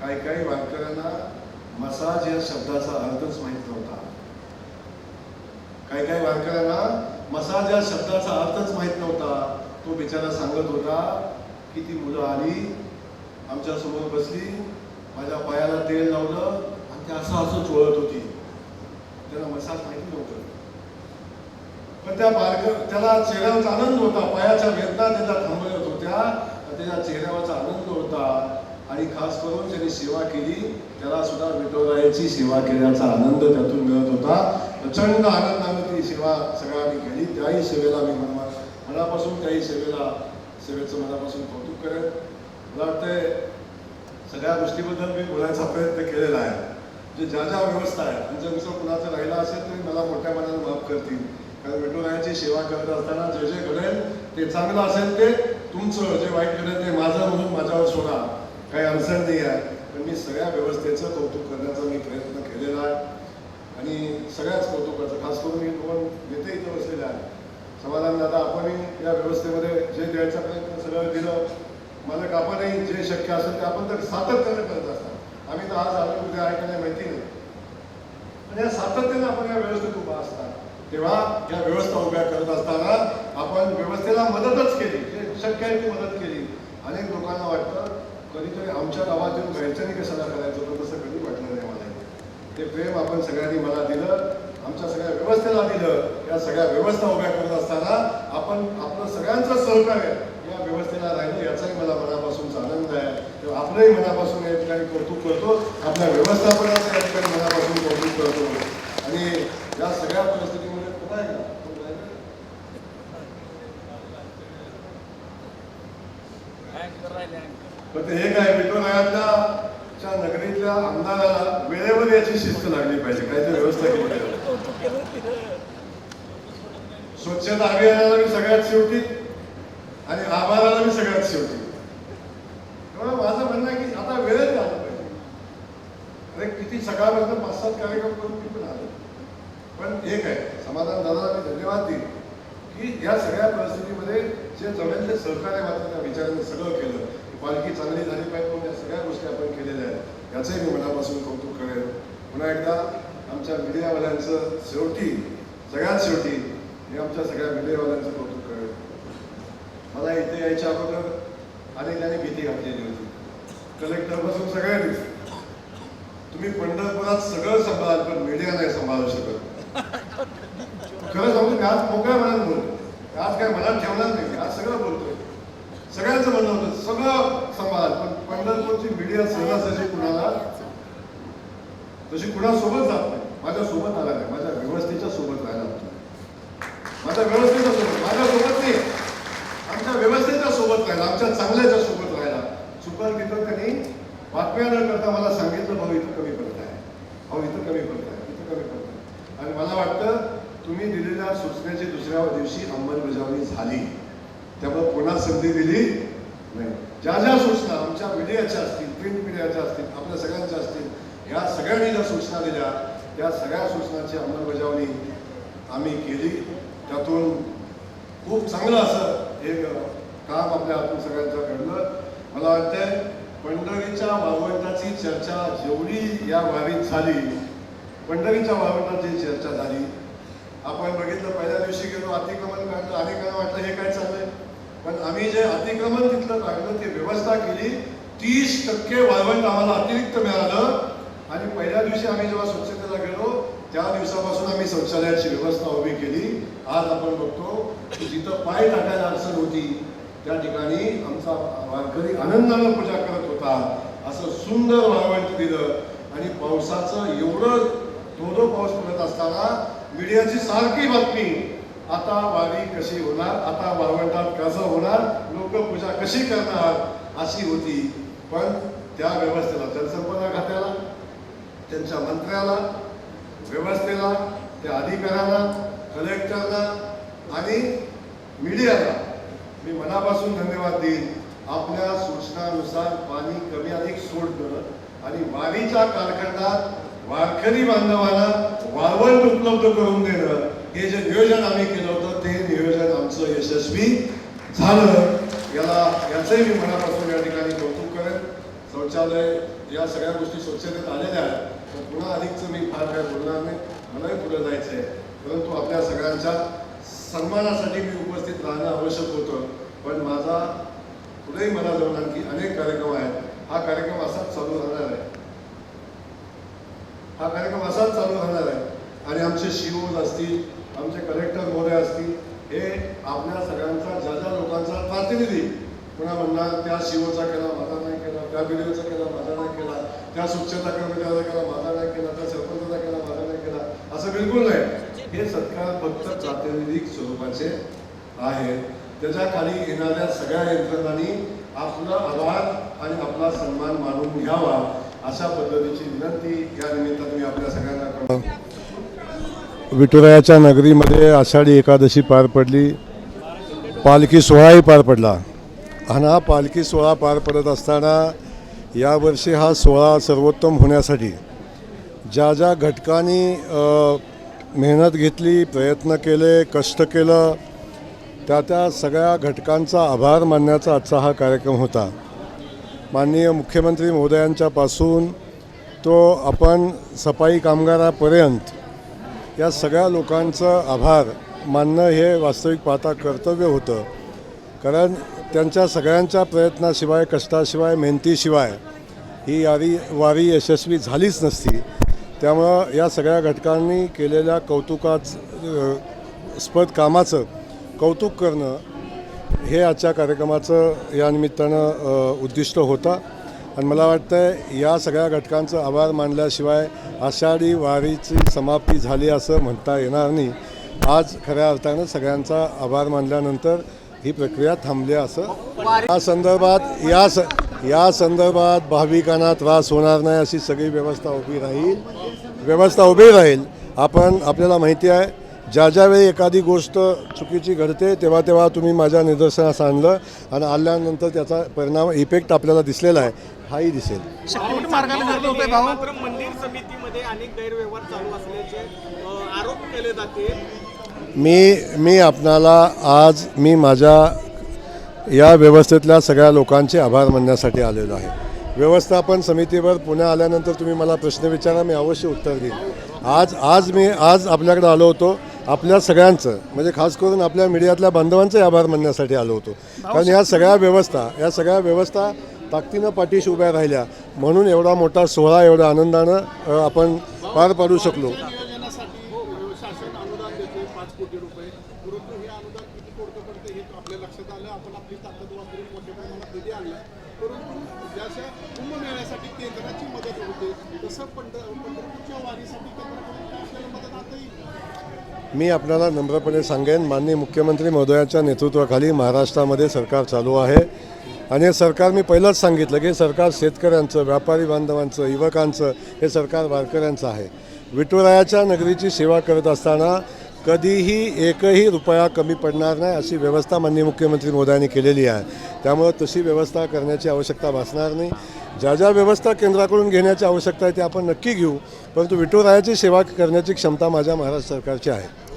काही काही वारकऱ्यांना मसाज या शब्दाचा अर्थच माहीत नव्हता. काही काही वारकऱ्यांना मसाज या शब्दाचा अर्थच माहीत नव्हता. तो बिचारा सांगत होता की ती मुलं आली आमच्यासमोर बसली माझ्या पायाला तेल लावलं आणि ते असं असं चोळत होती. त्याला मसाज माहिती नव्हतं. पण त्या बारक त्याला चेहऱ्यावरचा आनंद होता. पायाच्या वेदना त्याला थांबवत होत्या. आणि त्याच्या चेहऱ्यावरचा आनंद होता. आणि खास करून ज्यांनी सेवा केली त्याला सुद्धा विठोरायाची सेवा केल्याचा आनंद त्यातून मिळत होता. प्रचंड आनंदाने ती सेवा सगळ्यांनी केली. त्याही सेवेला मी मना मनापासून त्याही सेवेला सेवेचं मनापासून कौतुक करेन. मला वाटतंय सगळ्या गोष्टीबद्दल मी बोलायचा प्रयत्न केलेला आहे. जे ज्या ज्या व्यवस्था आहेत आणि ज्यांचं कुणाचं राहिलं असेल तरी मला मोठ्या मनाने माफ करतील. कारण विठुरायाची सेवा करत असताना जे जे घडेल ते चांगलं असेल ते तुमचं जे वाईट घडेल ते माझं म्हणून माझ्यावर सोडा. काही अडचण नाही आहे पण मी सगळ्या व्यवस्थेचं कौतुक करण्याचा मी प्रयत्न केलेला आहे आणि सगळ्याच कौतुकाचं खास करून मी दोन नेते इथं बसलेले आहे समाधान दादा आपणही या व्यवस्थेमध्ये जे द्यायचा प्रयत्न सगळं दिलं मालक आपणही जे शक्य असेल ते आपण तर सातत्याने करत असतात आम्ही तर आज आलो उद्या आहे का नाही माहिती नाही पण या सातत्याने आपण या व्यवस्थेत उभा असतात तेव्हा या व्यवस्था उभ्या करत असताना आपण व्यवस्थेला मदतच केली जे शक्य आहे ती मदत केली अनेक लोकांना वाटतं कधीतरी आमच्या गावात येऊन घरच्यांनी कशाला करायचं होतं तसं कधी वाटलं नाही मला. ते प्रेम आपण सगळ्यांनी मला दिलं आमच्या सगळ्या व्यवस्थेला दिलं या सगळ्या व्यवस्था उभ्या करत असताना आपण आपलं सगळ्यांचं सहकार्य या व्यवस्थेला राहिलं याचाही मला मनापासून आनंद आहे. तर आपलंही मनापासून या ठिकाणी कौतुक करतो आपल्या व्यवस्थापनाचं या ठिकाणी मनापासून कौतुक करतो. आणि या सगळ्या परिस्थितीमध्ये पुन्हा एकदा कोण राहिलं? पण ते हे काय मित्रनगरातल्या च्या नगरीतल्या आमदाराला वेळेवर याची शिस्त लागली पाहिजे काहीतरी व्यवस्था केली पाहिजे. स्वच्छता अभियानाला मी सगळ्यात शेवटी आणि आभाराला मी सगळ्यात शेवटी. तेव्हा माझं म्हणणं आहे की आता वेळेत आलं पाहिजे. अरे किती सकाळपर्यंत पाच सात कार्यक्रम करून मी पण आलो. पण एक आहे समाधान दादाला मी धन्यवाद देईन की या सगळ्या परिस्थितीमध्ये जे जमेल ते सहकार्य मात्र त्या विचाराने सगळं केलं. पालखी चांगली झाली पाहिजे म्हणून या सगळ्या गोष्टी आपण केलेल्या आहेत. याचंही मी मनापासून कौतुक करेन. पुन्हा एकदा आमच्या मीडियावाल्यांचं शेवटी सगळ्यात शेवटी मी आमच्या सगळ्या मीडियावाल्यांचं कौतुक करेन. मला इथे यायच्या अगोदर अनेकांनी भीती घातलेली होती. कलेक्टरपासून सगळ्यांनी तुम्ही पंढरपुरात सगळं सांभाळाल पण मीडिया नाही सांभाळू शकत. खरं सांगू मी आज मोकळ्या मनात बोलतो आज काय मनात ठेवणार नाही आज सगळं बोलतोय. सगळ्यांचं म्हणणं होतं सगळं पंढरपूरची सहजासहजी कुणाला तशी कुणासोबत जात नाही. माझ्या सोबत आला नाही. माझ्या व्यवस्थेच्या सोबत राहायला होता माझ्या व्यवस्थेच्या सोबत माझ्या सोबत नाही. आमच्या व्यवस्थेच्या सोबत राहिला आमच्या चांगल्याच्या सोबत राहिला सुपर मित्र त्यांनी बातम्या न करता मला सांगितलं भाऊ इथं कमी पडत आहे. भाऊ इथं कमी पडत आहे. इथं कमी पडत आहे. आणि मला वाटतं तुम्ही दिलेल्या सूचनेची दुसऱ्या दिवशी अंमलबजावणी झाली. त्यामुळे पुन्हा संधी दिली नाही. ज्या ज्या सूचना आमच्या मीडियाच्या असतील प्रिंट मीडियाच्या असतील आपल्या सगळ्यांच्या असतील या सगळ्यांनी ज्या सूचना दिल्या त्या सगळ्या सूचनांची अंमलबजावणी आम्ही केली. त्यातून खूप चांगलं असं एक काम आपल्या हातून सगळ्यांचं घडलं. मला वाटतंय पंढरीच्या वाळवंटाची चर्चा जेवढी या वारीत झाली पंढरीच्या वाळवंटाची चर्चा झाली आपण बघितलं पहिल्या दिवशी गेलो अतिक्रमण काढलं अनेकांना वाटलं हे काय चाललंय? पण आम्ही जे अतिक्रमण तिथलं काढलं ती व्यवस्था केली तीस टक्के वाळवंट आम्हाला अतिरिक्त मिळालं. आणि पहिल्या दिवशी आम्ही जेव्हा स्वच्छतेला गेलो त्या दिवसापासून आम्ही शौचालयाची व्यवस्था उभी केली. आज आपण बघतो की जिथं पाय टाकायला अडचण होती त्या ठिकाणी आमचा वारकरी आनंदानं पूजा करत होता. असं सुंदर वाळवंट दिलं. आणि पावसाचं एवढं धोधो पाऊस पडत असताना मीडियाची सारखी बातमी आता वारी कशी होणार? आता वाळवंटात कसं होणार? लोक पूजा कशी करणार? अशी होती. पण त्या व्यवस्थेला जलसंपदा खात्याला त्यांच्या मंत्र्याला व्यवस्थेला त्या अधिकाऱ्याला कलेक्टरला आणि मीडियाला मी मनापासून धन्यवाद देईन. आपल्या सूचनानुसार पाणी कमी अधिक सोडणं आणि वारीच्या कालखंडात वारकरी बांधवांना वाळवंट उपलब्ध करून देणं हे जे नियोजन आम्ही केलं होतं ते नियोजन आमचं यशस्वी झालं. याला याचंही मी मनापासून या ठिकाणी कौतुक करेन शौचालय या सगळ्या गोष्टी स्वच्छतेत आलेल्या आहेत. तर पुन्हा अधिकचं मी फार काय बोलणार नाही. मलाही पुढे जायचं आहे परंतु आपल्या सगळ्यांच्या सन्मानासाठी मी उपस्थित राहणं आवश्यक होतं. पण माझा पुढेही मला जाऊन आणखी अनेक कार्यक्रम आहेत. हा कार्यक्रम असाच चालू राहणार आहे. हा कार्यक्रम असाच चालू राहणार आहे. आणि आमचे शिओज असतील आमचे कलेक्टर मोरे असतील हे आपल्या सगळ्यांचा ज्या ज्या लोकांचा प्रतिनिधी पुन्हा म्हणणार त्या शिओचा केला त्या व्हिडिओचा केला माझा नाही केला. त्या स्वच्छता कर्मचाऱ्याचा केला माझा नाही केला. त्या सरपंचाचा केला माझा नाही केला. असं बिलकुल नाही. हे सत्कार फक्त प्रातिनिधिक स्वरूपाचे आहेत त्याच्याखाली येणाऱ्या सगळ्या यंत्रणांनी आपला आभार आणि आपला सन्मान मानून घ्यावा अशा पद्धतीची विनंती. या निमित्ताने मी आपल्या सगळ्यांना करतो. विठुरायाच्या नगरीमध्ये आषाढी एकादशी पार पडली. पालखी सोहळाही पार पडला. आणि हा पालखी सोहळा पार पडत असताना यावर्षी हा सोहळा सर्वोत्तम होण्यासाठी ज्या ज्या घटकांनी मेहनत घेतली प्रयत्न केले कष्ट केलं त्या त्या सगळ्या घटकांचा आभार मानण्याचा आजचा हा कार्यक्रम होता. माननीय मुख्यमंत्री महोदयांच्यापासून तो आपण सफाई कामगारापर्यंत या सगळ्या लोकांचं आभार मानणं हे वास्तविक पाहता कर्तव्य होतं. कारण त्यांच्या सगळ्यांच्या प्रयत्नाशिवाय कष्टाशिवाय मेहनतीशिवाय ही यारी वारी यशस्वी झालीच नसती. त्यामुळं या सगळ्या घटकांनी केलेल्या कौतुकाच स्पद कामाचं कौतुक करणं हे आजच्या कार्यक्रमाचं या निमित्तानं उद्दिष्ट होतं. आणि मला वाटतं या सगळ्या घटकांचं आभार मानल्याशिवाय आषाढी वारीची समाप्ती झाली असं म्हणता येणार नाही. आज खऱ्या अर्थानं सगळ्यांचा आभार मानल्यानंतर ही प्रक्रिया थांबली असं. या संदर्भात या स या संदर्भात भाविकांना त्रास होणार नाही अशी सगळी व्यवस्था उभी राहील. व्यवस्था उभी राहील. आपण आपल्याला माहिती आहे ज्या ज्यावेळी एखादी गोष्ट चुकीची घडते तेव्हा तेव्हा तुम्ही माझ्या निदर्शनास आणलं आणि आणल्यानंतर त्याचा परिणाम इफेक्ट आपल्याला दिसलेला आहे हाही दिसेल. मंदिर समितीमध्ये अनेक गैरव्यवहार चालू असल्याचे आरोप केले जाते. मी मी आपणाला आज मी माझ्या या व्यवस्थेतल्या सगळ्या लोकांचे आभार मानण्यासाठी आलेलो आहे. व्यवस्थापन समितीवर पुण्या आल्यानंतर तुम्ही मला प्रश्न विचारा मी अवश्य उत्तर देईन. आज आज मी आज आपल्याकडे आलो होतो आपल्या सगळ्यांचं म्हणजे खास करून आपल्या मीडियातल्या बांधवांचे आभार मानण्यासाठी आलो होतो. कारण या सगळ्या व्यवस्था या सगळ्या व्यवस्था ताकदीनं पाठीशी उभ्या राहिल्या. म्हणून एवढा मोठा सोहळा एवढ्या आनंदानं आपण पार पाडू शकलो. रुपये हे अनुदान किती कोटी पडतं हे आपल्या लक्षात आलं. आपण आपली ताकद वापरून मोठ्या प्रमाणात निधी आणला परंतु जशा कुंभमेळ्यासाठी केंद्राची मदत होते तसं पंढ पंढरपूरच्या वारीसाठी केंद्राकडून आपल्याला मदत आता येईल? मी आपल्याला नम्रपणे सांगेन माननीय मुख्यमंत्री महोदयाच्या नेतृत्वाखाली महाराष्ट्रामध्ये सरकार चालू आहे. आणि हे सरकार मी पहिलंच सांगितलं की सरकार शेतकऱ्यांचं व्यापारी बांधवांचं युवकांचं हे सरकार वारकऱ्यांचं आहे. विठुरायाच्या नगरीची सेवा करत असताना कधीही एकही रुपया कमी पडणार नाही अशी व्यवस्था माननीय मुख्यमंत्री मोदयांनी केलेली आहे. त्यामुळं तशी व्यवस्था करण्याची आवश्यकता भासणार नाही. ज्या ज्या व्यवस्था केंद्राकडून घेण्याची आवश्यकता आहे ते आपण नक्की घेऊ. परंतु विठुरायाची सेवा करण्याची क्षमता माझ्या महाराष्ट्र सरकारची आहे.